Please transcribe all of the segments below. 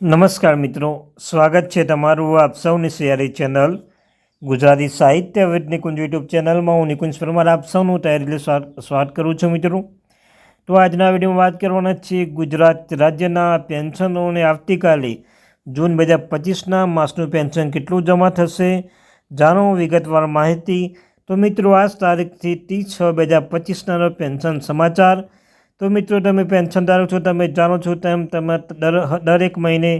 નમસ્કાર મિત્રો, સ્વાગત છે તમારું આપ સૌની સિયારી ચેનલ ગુજરાતી સાહિત્ય વિદ નિકુંજ યુટ્યુબ ચેનલમાં. હું નિકુંજ પરમાર, આપ સૌનું તૈયારી સ્વાગત કરું છું મિત્રો. તો આજના વિડીયોમાં વાત કરવાના છીએ ગુજરાત રાજ્યના પેન્શનોને આવતીકાલે જૂન બે હજાર પચીસના માસનું પેન્શન કેટલું જમા થશે, જાણો વિગતવાર માહિતી. તો મિત્રો, આજ તારીખથી ત્રીસ છ બે હજાર પચીસના પેન્શન સમાચાર. તો મિત્રો, તમે પેન્શનધારક છો, તમે જાણો છો તેમ તમે દર, દરેક મહિને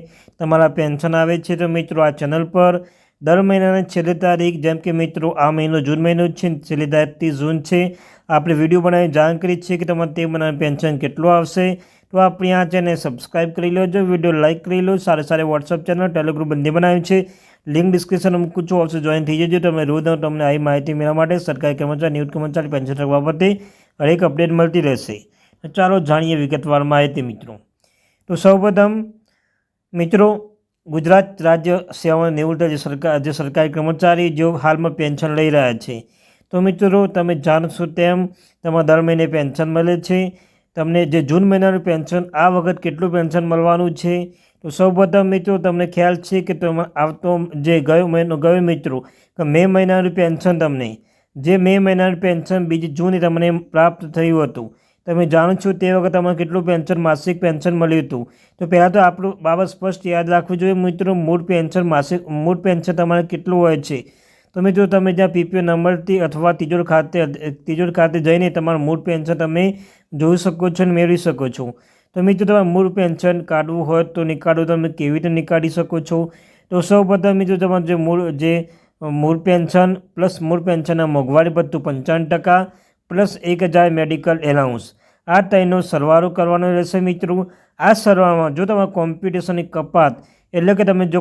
તમારા પેન્શન આવે છે. તો મિત્રો, આ ચેનલ પર દર મહિનાની છેલ્લી તારીખ, જેમ કે મિત્રો, આ મહિનો જૂન મહિનો છે, છેલ્લી તારીખ ત્રીસ જૂન છે. આપણે વીડિયો બનાવી જાણ કરી છે કે તમારે તે મહિનાનું પેન્શન કેટલું આવશે. તો આપણી આ ચેનલ સબસ્ક્રાઈબ કરી લેજો, વીડિયો લાઇક કરી લો, સારે સારે વોટ્સઅપ ચેનલ ટેલિગ્રુપ બંને બનાવ્યું છે. લિંક ડિસ્ક્રિપ્શનમાં મૂકું છું ઓપ્શન જોઈન થઈ જજો. તમે રોજ તમને આવી માહિતી મેળવવા માટે સરકારી કર્મચારી નિવૃત્ત કર્મચારી પેન્શન બાબતે હરેક અપડેટ મળતી રહેશે. ચાલો જાણીએ વિગતવાર માહિતી મિત્રો. તો સૌપ્રથમ, મિત્રો, ગુજરાત રાજ્ય સેવા નિવૃત્ત જે સરકાર, જે સરકારી કર્મચારી જેઓ હાલમાં પેન્શન લઈ રહ્યા છે. તો મિત્રો, તમે જાણશો તેમ, તમારા દર મહિને પેન્શન મળે છે. તમને જે જૂન મહિનાનું પેન્શન, આ વખત કેટલું પેન્શન મળવાનું છે? તો સૌપ્રથમ મિત્રો, તમને ખ્યાલ છે કે તમે આવતો જે ગયો મહિનો, ગયો મિત્રો, કે મે મહિનાનું પેન્શન તમને. જે મે મહિનાનું પેન્શન બીજી જૂને તમને પ્રાપ્ત થયું હતું. તમે જાણો છો તે વખત તમારે કેટલું પેન્શન માસિક પેન્શન મળ્યું હતું? તો પહેલાં તો આપણું બાબત સ્પષ્ટ યાદ રાખવું જોઈએ મિત્રો, મૂળ પેન્શન માસિક, મૂળ પેન્શન તમારે કેટલું હોય છે? તો મિત્રો તમે જ્યાં પીપીઓ નંબરથી અથવા તિજોર ખાતે તિજોર ખાતે જઈને તમારું મૂળ પેન્શન તમે જોઈ શકો છો અને મેળવી શકો છો. તો મિત્રો તમારું મૂળ પેન્શન કાઢવું હોય તો નીકાળવું તમે કેવી રીતે નીકાળી શકો છો? તો સૌ પ્રથમ મિત્રો તમારું જે મૂળ જે મૂળ પેન્શન પ્લસ મૂળ પેન્શનના મોંઘવારી ભથ્થું પંચાવન ટકા પ્લસ એક હજાર મેડિકલ એલાઉન્સ. આ ત્રણનો સરવાળો કરવાનો રહેશે મિત્રો. આ સરવાળામાં જો તમારે કોમ્પિટિશનની કપાત, એટલે કે તમે જો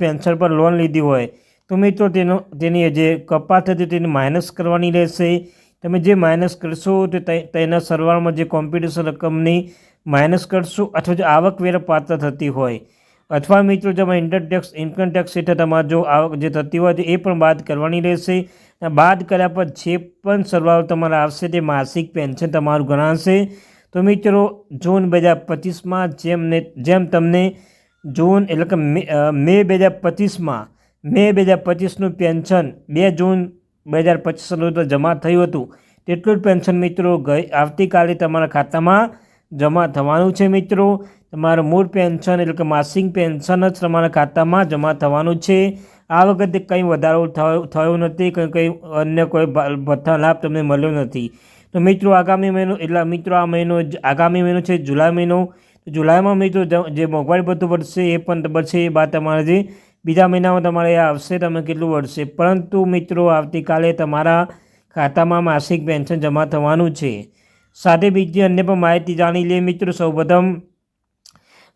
પેન્શન પર લોન લીધી હોય, તો મિત્રો તેનો, તેની જે કપાત હતી તેને માઇનસ કરવાની રહેશે. તમે જે માઇનસ કરશો તો તેના સરવાળામાં જે કોમ્પિટિશન રકમની માઇનસ કરશો અથવા જો આવકવેરા પાત્ર થતી હોય અથવા મિત્રો જેમાં ઇન્કમ ટેક્સ ઇન્કમ ટેક્સ હેઠળ તમારે જો આવક જે થતી હોય એ પણ બાદ કરવાની રહેશે. બાદ કર્યા પર જે પણ સરવાળો તમારે આવશે તે માસિક પેન્શન તમારું ગણાશે. તો મિત્રો, જૂન બે હજાર પચીસમાં જેમને, જેમ તમને જૂન એટલે કે મે બે હજાર પચીસમાં, મે બે હજાર પચીસનું પેન્શન બે જૂન બે હજાર પચીસનું જમા થયું હતું. તેટલું જ પેન્શન મિત્રો ગઈ, આવતીકાલે તમારા ખાતામાં જમા થવાનું છે મિત્રો. તમારું મૂળ પેન્શન એટલે કે માસિક પેન્શન જ તમારા ખાતામાં જમા થવાનું છે. આ વખતે કંઈ વધારો થયો નથી, કંઈ કંઈ અન્ય કોઈ ભથ્થા લાભ તમને મળ્યો નથી. તો મિત્રો, આગામી મહિનો, એટલે મિત્રો, આ મહિનો આગામી મહિનો છે જુલાઈ મહિનો. જુલાઈમાં મિત્રો, જે મોંઘવારી ભથ્થું વધશે એ પણ વધશે, એ બાદ તમારે જે બીજા મહિનામાં તમારે આવશે, તમે કેટલું વધશે. પરંતુ મિત્રો, આવતીકાલે તમારા ખાતામાં માસિક પેન્શન જમા થવાનું છે. સાથે બીજી અન્ય પણ માહિતી જાણી લઈએ મિત્રો સૌપ્રથમ.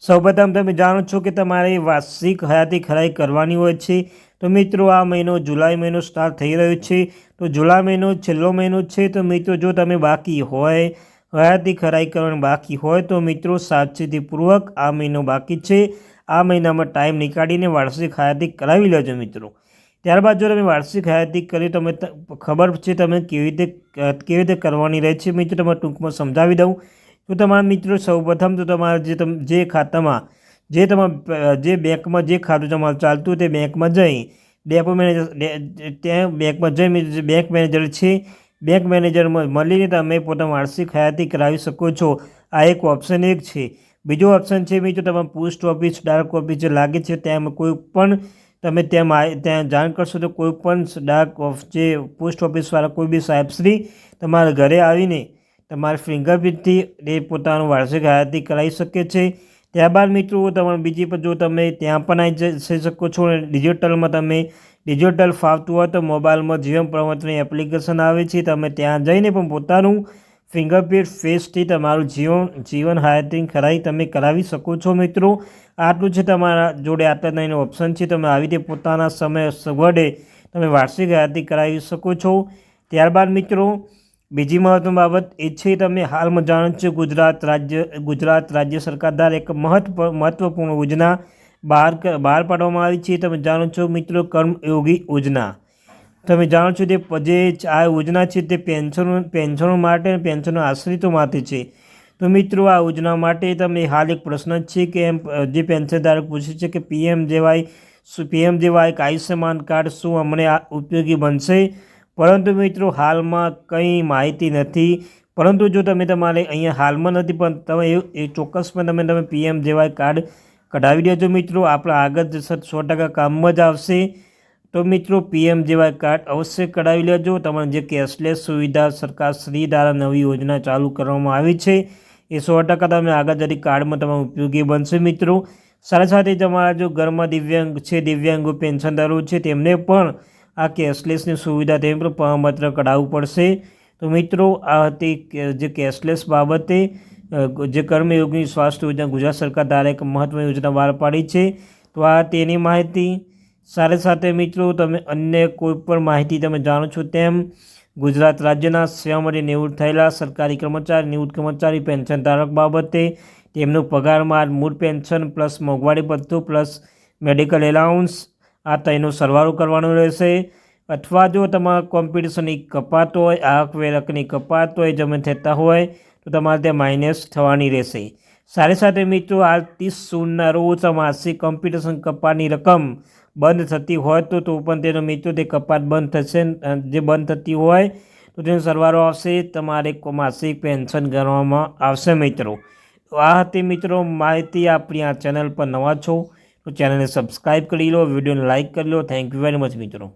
સૌપ્રથમ તમે જાણો છો કે તમારે વાર્ષિક હયાતી ખરાઈ કરવાની હોય છે. તો મિત્રો આ મહિનો જુલાઈ મહિનો સ્ટાર્ટ થઈ રહ્યો છે. તો જુલાઈ મહિનો છેલ્લો મહિનો છે. તો મિત્રો જો તમે બાકી હોય, હયાતી ખરાઈ કરવાની બાકી હોય, તો મિત્રો સાવચેતીપૂર્વક આ મહિનો બાકી છે. આ મહિનામાં ટાઈમ નીકાળીને વાર્ષિક હયાતી કરાવી લેજો મિત્રો. ત્યારબાદ જો તમે વાર્ષિક હયાતી કરી તમે ખબર છે તમે કેવી રીતે કેવી રીતે કરવાની રહે છે? મિત્રો તમે ટૂંકમાં સમજાવી દઉં. તો તમારા મિત્રો સૌપ્રથમ તો તમારા જે તમ, જે ખાતામાં, જે તમારા જે બેંકમાં જે ખાતું તમારું ચાલતું તે બેંકમાં જઈ ડેપો મેનેજર ત્યાં બેંકમાં જઈ બેંક મેનેજર છે, બેંક મેનેજરમાં મળીને તમે પોતાનું વાર્ષિક હયાતી કરાવી શકો છો. આ એક ઓપ્શન એક છે. બીજો ઓપ્શન છે, મિત્રો, તમારા પોસ્ટ ઓફિસ, ડાર્ક ઓફિસ જે લાગે છે ત્યાં કોઈ પણ તમે ત્યાં ત્યાં જાણ કરશો તો કોઈ પણ ડાક ઓફ જે પોસ્ટ ઓફિસવાળા કોઈ બી સાહેબશ્રી તમારા ઘરે આવીને તમારા ફિંગરપ્રિન્ટથી એ પોતાનું વાર્ષિક હયાતી કરાવી શકે છે. ત્યારબાદ મિત્રો, તમારે બીજી પર જો તમે ત્યાં પણ આવી જઈ શકો છો અને ડિજિટલમાં તમે ડિજિટલ ફાવતું હોય તો મોબાઈલમાં જીવન પ્રવર્તની એપ્લિકેશન આવે છે. તમે ત્યાં જઈને પણ પોતાનું ફિંગરપ્રિન્ટ ફેસથી તમારું જીવન જીવન હાયરિંગ ખરાઈ તમે કરાવી શકો છો મિત્રો. આટલું છે તમારા જોડે આટલા નહીં ઓપ્શન છે. તમે આવી રીતે પોતાના સમય સગવડે તમે વાર્ષિક હાયરિંગ કરાવી શકો છો. ત્યારબાદ મિત્રો, બીજી મહત્વની બાબત એ છે તમે હાલમાં જાણો છો ગુજરાત રાજ્ય ગુજરાત રાજ્ય સરકાર દ્વારા એક મહત્વ, મહત્વપૂર્ણ યોજના બહાર બહાર પાડવામાં આવી છે. તમે જાણો છો મિત્રો કર્મયોગી યોજના. તમે જાણો છો તે જે આ યોજના છે તે પેન્શનો પેન્શનો માટે પેન્શનો આશ્રિતો માટે છે. તો મિત્રો, આ યોજના માટે તમે હાલ એક પ્રશ્ન છે કે એમ, જે પેન્શન ધારક પૂછે છે કે પીએમ જેવાય પીએમ જેવાય એક આયુષ્યમાન કાર્ડ શું અમને આ ઉપયોગી બનશે? પરંતુ મિત્રો, હાલમાં કંઈ માહિતી નથી. પરંતુ જો તમે તમારે અહીંયા હાલમાં નથી, પણ તમે એ એ ચોક્કસમાં તમે તમે પીએમ જેવાય કાર્ડ કઢાવી દેજો મિત્રો. આપણા આગળ સો ટકા કામમાં જ આવશે. તો મિત્રો, પીએમ જેવા કાર્ડ અવશ્ય કઢાવી લેજો. તમારે જે કેશલેસ સુવિધા, સરકાર શ્રી દ્વારા નવી યોજના ચાલુ કરવામાં આવી છે, એ સો ટકા તમે આગળ જતી કાર્ડમાં તમારે ઉપયોગી બનશે મિત્રો. સાથે સાથે તમારા જો ઘરમાં દિવ્યાંગ છે, દિવ્યાંગો પેન્શનદારો છે, તેમને પણ આ કેશલેસની સુવિધા તેમ પણ પ્રમાણપત્ર કઢાવવું પડશે. તો મિત્રો, આ હતી જે કેશલેસ બાબતે જે કર્મયોગની સ્વાસ્થ્ય યોજના ગુજરાત સરકાર દ્વારા એક મહત્વની યોજના બહાર પાડી છે. તો આ તેની માહિતી. સાથે સાથે મિત્રો, તમે અન્ય કોઈ પણ માહિતી તમે જાણો છો તેમ ગુજરાત રાજ્યના સેવા માટે નિવૃત્ત થયેલા સરકારી કર્મચારી નિવૃત્ત કર્મચારી પેન્શન ધારક બાબતે તેમનું પગારમાં મૂળ પેન્શન પ્લસ મોંઘવારી ભથ્થું પ્લસ મેડિકલ એલાઉન્સ, આ ત્રણનો સરવાળો કરવાનો રહેશે. અથવા જો તમારા કોમ્પિટિશનની કપાત હોય આવકવેરકની કપાત હોય જમે થતા હોય, તો તમારે ત્યાં માઇનસ થવાની રહેશે. સાથે સાથે મિત્રો આ ત્રીસ જૂનના રોજ માસિક કોમ્પિટિશન કપાતની રકમ બંધ થતી હોય તો તો પણ તેનો મિત્રો તે કપાત બંધ થશે. જે બંધ થતી હોય, તો તેનો સરવાળો આવશે. તમારે માસિક પેન્શન ગણવામાં આવશે મિત્રો. તો આ હતી મિત્રો માહિતી. આપણી આ ચેનલ પર નવા છો, તો ચેનલને સબસ્ક્રાઈબ કરી લો, વિડીયોને લાઇક કરી લો. થેન્ક યુ વેરી મચ મિત્રો.